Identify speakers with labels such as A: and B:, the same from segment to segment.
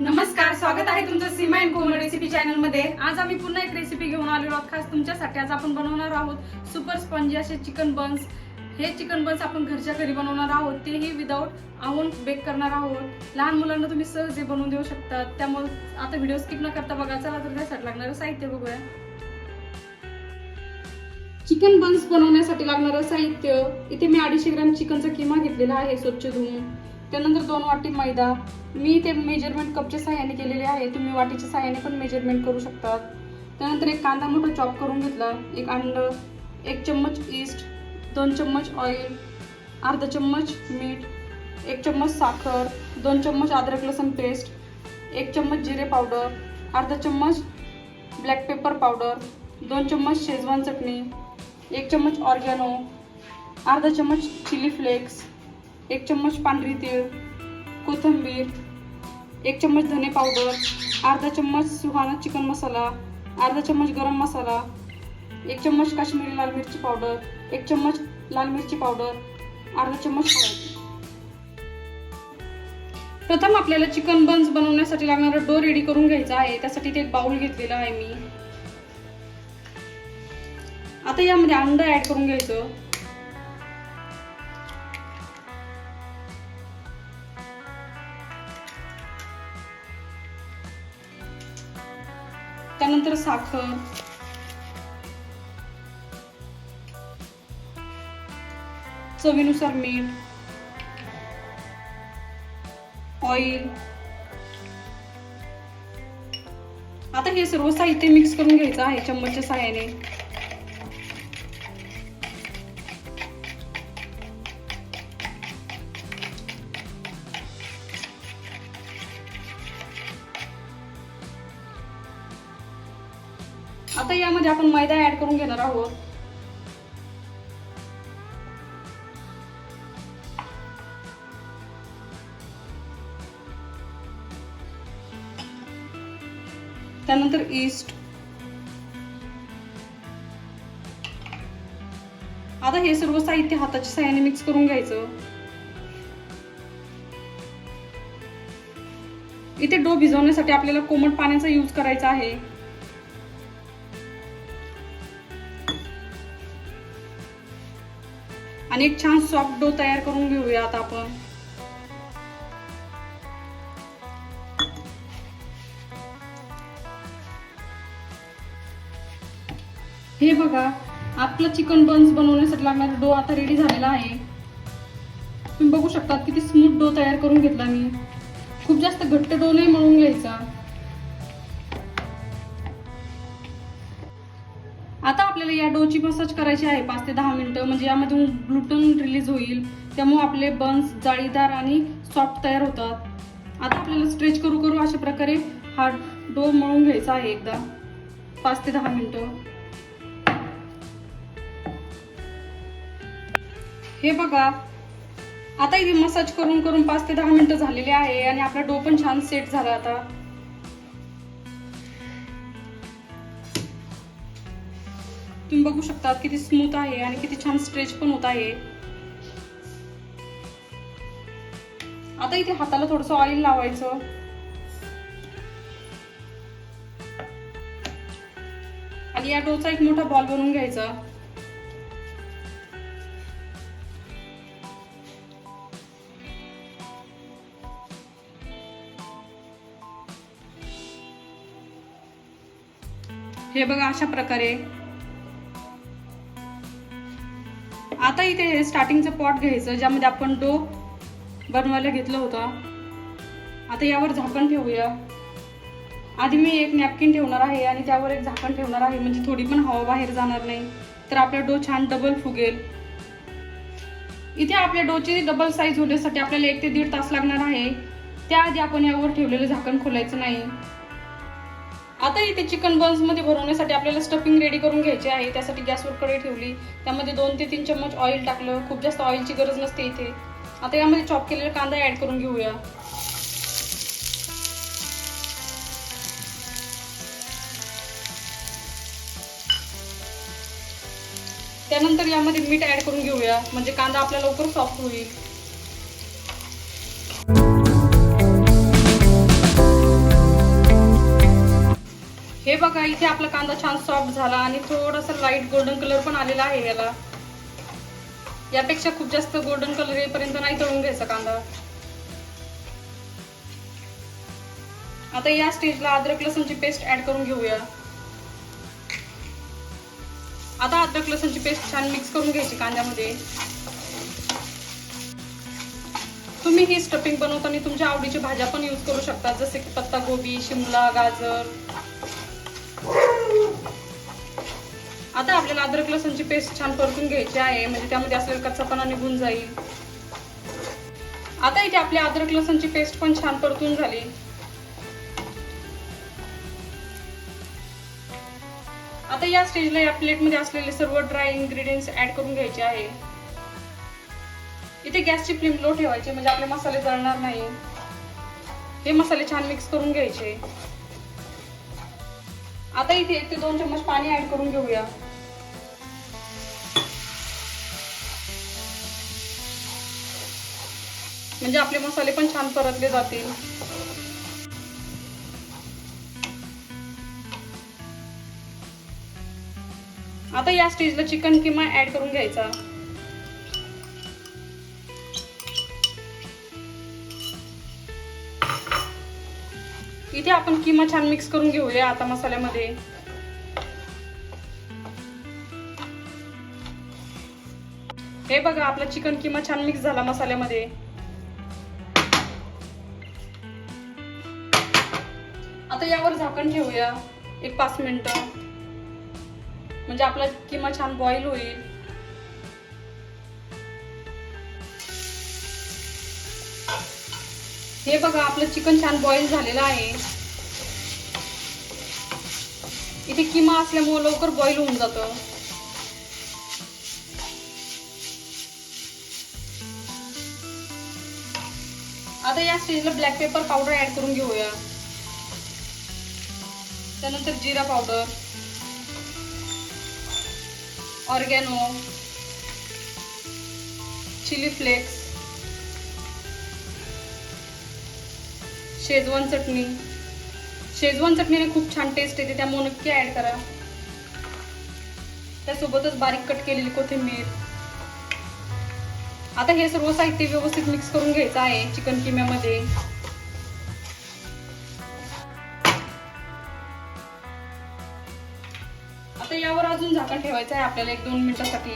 A: नमस्कार स्वागत आहे तुमचं सीमा अँड कोमल रेसिपी चॅनलमध्ये आज आम्ही पुन्हा एक रेसिपी घेऊन आलेलो आहोत. खास तुमच्यासाठी आज आपण बनवणार आहोत सुपर स्पंजी असे चिकन बन्स हे चिकन बन्स आपण घरच्या घरी बनवणार आहोत. तेही विदाऊट आवून बेक करणार आहोत. लहान मुलांना तुम्ही सहज हे बनवून देऊ शकता त्यामुळे आता व्हिडिओ स्किप न करता बघा चला तर त्यासाठी लागणारं साहित्य बघूया. चिकन बन्स बनवण्यासाठी लागणारं साहित्य इथे मी अडीचशे ग्रॅम चिकनचा किमा घेतलेला आहे स्वच्छ धुवून. त्यानंतर दोन वाटी मैदा. मी ते मेजरमेंट कपच्या सहाय्याने केलेले आहे. तुम्ही वाटीच्या सहाय्याने पण मेजरमेंट करू शकतात. त्यानंतर एक कांदा मोठा चॉप करून घेतला. एक अंडं एक चम्मच ईस्ट दोन चम्मच ऑइल अर्धा चम्मच मीठ एक चम्मच साखर दोन चम्मच अद्रक लसण पेस्ट एक चम्मच जिरे पावडर अर्धा चम्मच ब्लॅक पेपर पावडर दोन चम्मच शेजवान चटणी एक चम्मच ऑर्गॅनो अर्धा चम्मच चिली फ्लेक्स एक चम्मच पांढरी तीळ कोथिंबीर एक चम्मच धने पावडर अर्धा चम्मच सुहाना चिकन मसाला अर्धा चम्मच गरम मसाला एक चम्मच काश्मीरी लाल मिरची पावडर एक चम्मच लाल मिरची पावडर अर्धा चम्मच हळद. प्रथम आपल्याला चिकन बन्स बनवण्यासाठी लागणारा डो रेडी करून घ्यायचा आहे. त्यासाठी ते एक बाउल घेतलेला आहे मी. आता यामध्ये अंड ऍड करून घ्यायचं. त्यानंतर साखर. चवीनुसार मीठ. ऑइल. आता हे सर्व साहित्य मिक्स करून घ्यायचं आहे चम्मचच्या सहाय्याने. आता यामध्ये आपण मैदा ऍड करून घेणार आहोत. त्यानंतर ईस्ट आता हे सर्व साहित्य हाताच्या साह्याने मिक्स करून घ्यायचं. इथे डो भिजवण्यासाठी आपल्याला कोमट पाण्याचा यूज करायचा आहे. आणि एक छान सॉफ्ट डो तयार करून घेऊया आता आपण. हे बघा आपला चिकन बन्स बनवण्यासाठी लागणारा डो आता रेडी झालेला आहे. तुम्ही बघू शकता किती स्मूथ डो तयार करून घेतला मी. खूप जास्त घट्ट डो नाही मळून घ्यायचा. मसाज करायची आहे पाच ते दहा मिनटं. म्हणजे यामधून ग्लुटन रिलीज होईल. त्यामुळे आपले बन्स जाळीदार आणि सॉफ्ट तयार होतात. आता आपल्याला स्ट्रेच करू करू अशा प्रकारे हा डो मळून घ्यायचा आहे एकदा. पाच ते दहा मिनटं. हे बघा. आता इथे मसाज करून करून पाच ते दहा मिनटं झालेले आहे आणि आपला डो पण छान सेट झाला आता. तुम्ही बघू शकता किती स्मूथ आहे आणि किती छान स्ट्रेच पण होत आहे. आता इथे हाताला थोडस ऑइल लावायचं. आणि या डोचा एक मोठा बॉल बनवून घ्यायचा. हे बघा अशा प्रकारे. आता इथे हे स्टार्टिंगचं पॉट घ्यायचं ज्यामध्ये आपण डो बनवायला घेतलं होतं. आता यावर झाकण ठेवूया. आधी मी एक नॅपकिन ठेवणार आहे आणि त्यावर एक झाकण ठेवणार आहे म्हणजे थोडी पण हवा बाहेर जाणार नाही. तर आपला डो छान डबल फुगेल. इथे आपल्या डोची डबल साईज होण्यासाठी आपल्याला एक ते दीड तास लागणार आहे. त्याआधी आपण यावर ठेवलेलं झाकण खोलायचं नाही. आता इथे चिकन बन्समध्ये भरवण्यासाठी आपल्याला स्टफिंग रेडी करून घ्यायची आहे. त्यासाठी गॅसवर कढई ठेवली. त्यामध्ये दोन ते तीन चम्मच ऑइल टाकलं. खूप जास्त ऑइलची गरज नसते इथे. आता यामध्ये चॉप केलेला कांदा ॲड करून घेऊया. त्यानंतर यामध्ये मीठ ॲड करून घेऊया. म्हणजे कांदा आपला लवकर सॉफ्ट होईल. हे बघा इथे आपला कांदा छान सॉफ्ट झाला आणि थोडासा लाइट गोल्डन कलर पण आलेला आहे याला. यापेक्षा खूप जास्त गोल्डन कलर येईपर्यंत नाही तळून घ्यायचा कांदा. आता या स्टेजला अद्रक लसूणची पेस्ट ऍड करून घेऊया. आता अद्रक लसूणची पेस्ट छान मिक्स करून घ्यायची कांद्यामध्ये. तुम्ही ही स्टफिंग बनवताना तुमच्या आवडीच्या भाज्या पण यूज करू शकता जसे की पत्ता गोबी शिमला गाजर. आता आपल्याला अद्रक लसूणची पेस्ट छान परतून घ्यायची आहे. म्हणजे त्यामध्ये असलेला कच्चापणा निघून जाईल. आता इथे आपली अद्रक लसूणची पेस्ट पण छान परतून झाली. आता या स्टेजला या प्लेटमध्ये असलेले सर्व ड्राय इन्ग्रेडियंट्स ऍड करून घ्यायचे आहे. इथे गॅसची फ्लेम लो ठेवायची म्हणजे आपले मसाले जळणार नाही. हे मसाले छान मिक्स करून घ्यायचे. आता इथे एक ते दोन चम्मच पाणी ऍड करून घेऊया. म्हणजे आपले मसाले पण छान परतले जातील. आता या स्टेजला चिकन किमा ऍड करून घ्यायचा. इथे आपण किमा छान मिक्स करून घेऊया आता मसाल्यामध्ये. हे बघा आपला चिकन किमा छान मिक्स झाला मसाल्यामध्ये. यावर झाकण ठेवूया. एक पाच मिनटं. म्हणजे आपला किमा छान बॉईल होईल. हे बघा आपलं चिकन छान बॉईल झालेलं आहे. इथे किमा असल्यामुळे लवकर बॉईल होऊन जातं. आता या स्टेजला ब्लॅक पेपर पावडर ऍड करून घेऊया. त्यानंतर जिरा powder oregano chili flakes Schezwan chutney. Schezwan चटणीने खूप छान टेस्ट येते. त्यामुळे नक्की ऍड करा. त्यासोबतच बारीक कट केलेली कोथिंबीर. आता हे सर्व साहित्य व्यवस्थित मिक्स करून घ्यायचं आहे चिकन किम्यामध्ये. आता यावर अजून झाकण ठेवायचं आहे आपल्याला एक दोन मिनिटासाठी.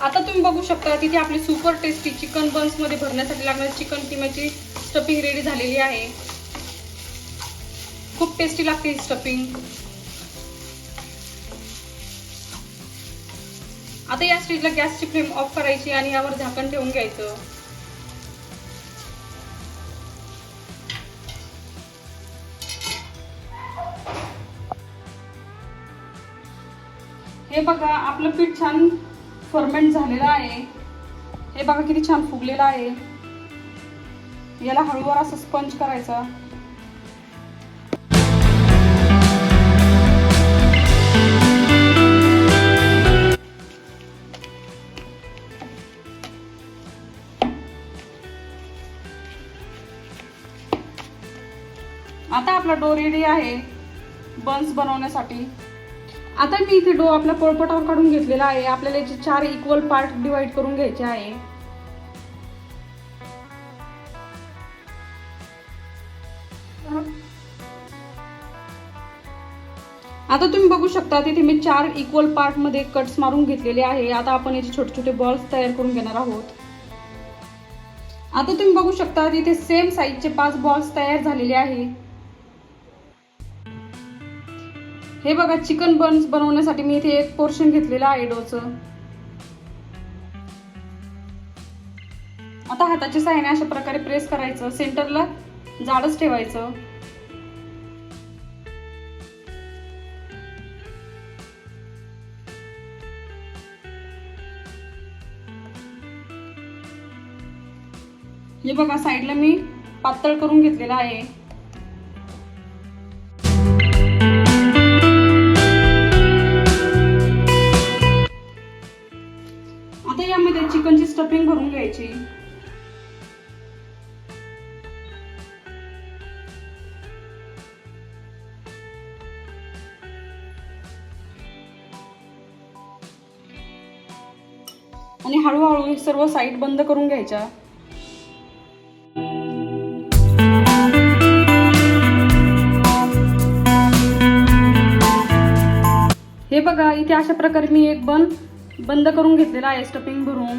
A: आता तुम्ही बघू शकता तिथे आपली सुपर टेस्टी चिकन बन्समध्ये भरण्यासाठी लागणारी चिकन किम्याची स्टफिंग रेडी झालेली आहे. खूप टेस्टी लागते ही स्टफिंग आता या स्टेजला गॅसची फ्लेम ऑफ करायची आणि यावर झाकण ठेवून घ्यायचं. हे बघा आपलं पीठ छान फर्मेंट झालेलं आहे. हे बघा किती छान फुगलेलं आहे. याला हळूवार असं स्पंज करायचा. आता आपला डो रेडी आहे. बन्स बनवण्यासाठी. आता मी इथे डो आपल्या पोळपटावर काढून घेतलेला आहे. आपल्याला याचे चार इक्वल पार्ट डिवाइड करून घ्यायचे आहे. आता तुम्ही बघू शकता तिथे मी चार इक्वल पार्टमध्ये कट्स मारून घेतलेले आहे. आता आपण याचे छोटे छोटे बॉल्स तयार करून घेणार आहोत. आता तुम्ही बघू शकता तिथे सेम साईजचे पाच बॉल्स तयार झालेले आहे हे बघा चिकन बन्स बनवण्यासाठी मी इथे एक पोर्शन घेतलेलं आहे डोचं. आता हाताच्या सहाय्याने अशा प्रकारे प्रेस करायचं सेंटरला जाडच ठेवायचं. हे बघा साईडला मी पातळ करून घेतलेला आहे. स्टफिंग भरून घ्यायची. आणि हळूहळू सर्व साईट बंद करून घ्यायच्या. हे बघा इथे अशा प्रकारे मी एक बन बंद करून घेतलेला आहे स्टपिंग भरून.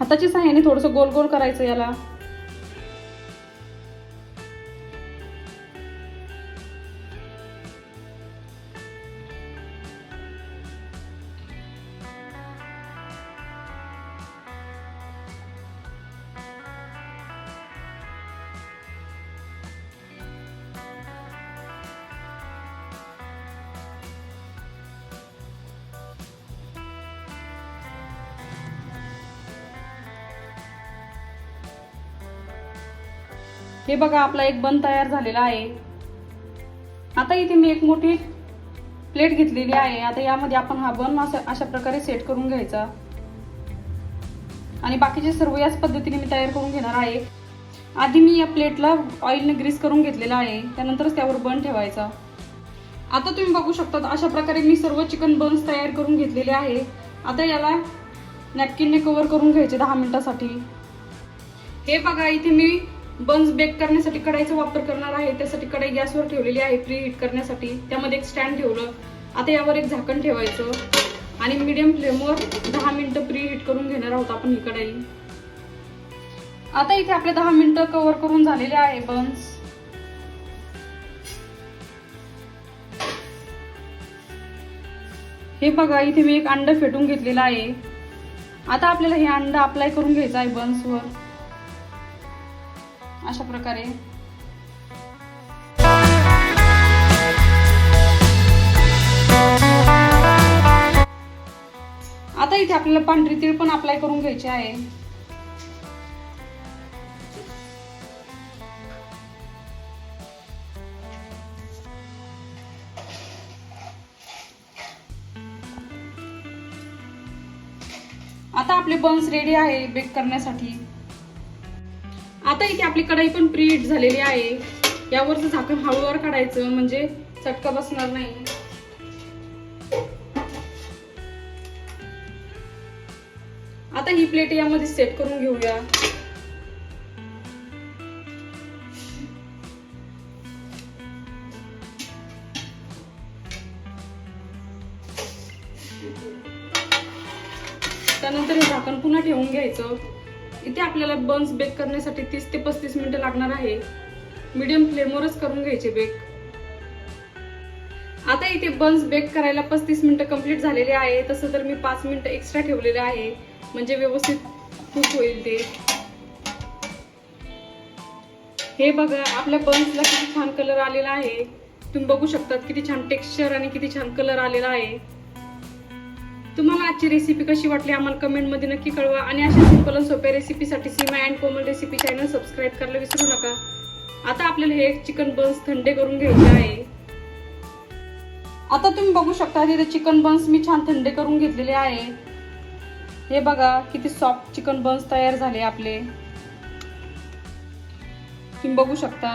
A: हाताच्या साह्याने थोडंसं गोल गोल करायचं याला. हे बघा आपला एक बन तयार झालेला आहे. आता इथे मी एक मोठी प्लेट घेतलेली आहे. आता यामध्ये आपण हा बन अशा अशा प्रकारे सेट करून घ्यायचा. आणि बाकीचे सर्व याच पद्धतीने मी तयार करून घेणार आहे. आधी मी या प्लेटला ऑइलने ग्रीस करून घेतलेला आहे. त्यानंतरच त्यावर बन ठेवायचा. आता तुम्ही बघू शकता अशा प्रकारे मी सर्व चिकन बन्स तयार करून घेतलेले आहे. आता याला नॅपकिनने कव्हर करून घ्यायचे दहा मिनिटासाठी. हे बघा इथे मी बन्स बेक करण्यासाठी कढाईचा वापर करणार आहे. त्यासाठी कढाई गॅसवर ठेवलेली आहे. प्री हीट करण्यासाठी त्यामध्ये एक स्टँड ठेवलं. आता यावर एक झाकण ठेवायचं. आणि मीडियम फ्लेमवर दहा मिनिटं प्री हीट करून घेणार आहोत आपण ही कढाई. आता इथे आपले दहा मिनिटं कव्हर करून झालेले आहे बन्स. हे बघा इथे मी एक अंड फेटून घेतलेलं आहे. आता आपल्याला हे अंड अप्लाय करून घ्यायचं आहे बन्सवर. अशा प्रकारे. आता इथे आपल्याला पांढरी तीळ पण अप्लाय करून घ्यायची आहे. आता आपले बन्स रेडी आहे बेक करण्यासाठी. आता इथे आपली कढाई पण प्रीट झालेली आहे. यावरचं झाकण हळूवर काढायचं म्हणजे चटका बसणार नाही. आता ही प्लेट यामध्ये सेट करून घेऊया. त्यानंतर हे झाकण पुन्हा ठेवून घ्यायचं. इथे आपल्याला बन्स बेक करण्यासाठी तीस ते पस्तीस मिनिटं लागणार आहे. मीडियम फ्लेमवरच करून घ्यायचे बेक आता इथे बन्स बेक करायला पस्तीस मिनिटं कंप्लीट झालेले आहे. तसं तर मी पाच मिनिटं एक्स्ट्रा ठेवलेले आहे. म्हणजे व्यवस्थित कुक होईल ते. हे बघा आपल्या बन्सला किती छान कलर आलेला आहे. तुम्ही बघू शकतात किती छान टेक्स्चर आणि किती छान कलर आलेला आहे. तुम्हाला आजची रेसिपी कशी वाटली आम्हाला कमेंटमध्ये नक्की कळवा. आणि अशा सिंपल आणि सोप्या रेसिपीसाठी Seema and Komal recipe channel subscribe करायला विसरू नका. आता आपल्याला हे चिकन बन्स थंडे करून घ्यायचे आहे. आता तुम्ही बघू शकता तिथे चिकन बन्स मी छान थंडे करून घेतलेले आहे. हे बघा किती सॉफ्ट चिकन बन्स तयार झाले आपले. तुम्ही बघू शकता.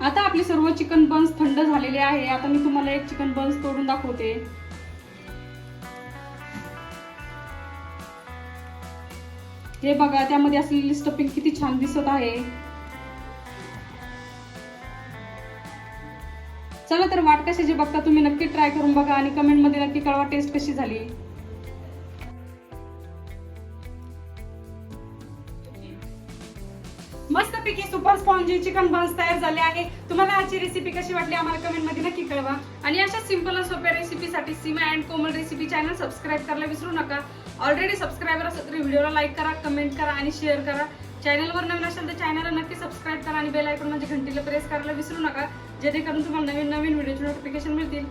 A: आता आपले सर्व चिकन बन्स थंड झालेले आहे. आता मी तुम्हाला एक चिकन बन्स तोडून दाखवते. हे बघा त्यामध्ये असलेली स्टफिंग किती छान दिसत आहे. चला तर वाट कशाची बघता तुम्ही नक्की ट्राय करून बघा आणि कमेंटमध्ये नक्की कळवा टेस्ट कशी झाली. मस्त पैकी सुपर स्पॉन्जी चिकन बन्स तयार झाले आहे. तुम्हाला आजची रेसिपी कशी वाटली आम्हाला कमेंटमध्ये नक्की कळवा. आणि अशा सिंपल सोप्या रेसिपीसाठी Seema and Komal recipe channel subscribe करायला विसरू नका. ऑलरेडी सबस्क्रायबर असेल तर व्हिडिओला लाईक करा कमेंट करा आणि शेअर करा. चॅनलवर नवीन असेल तर चॅनलला नक्की सबस्क्राईब करा आणि बेल ऐकून म्हणजे घंटीला प्रेस करायला विसरू नका. जेणेकरून तुम्हाला नवीन नवीन व्हिडिओचे नोटिफिकेशन मिळतील.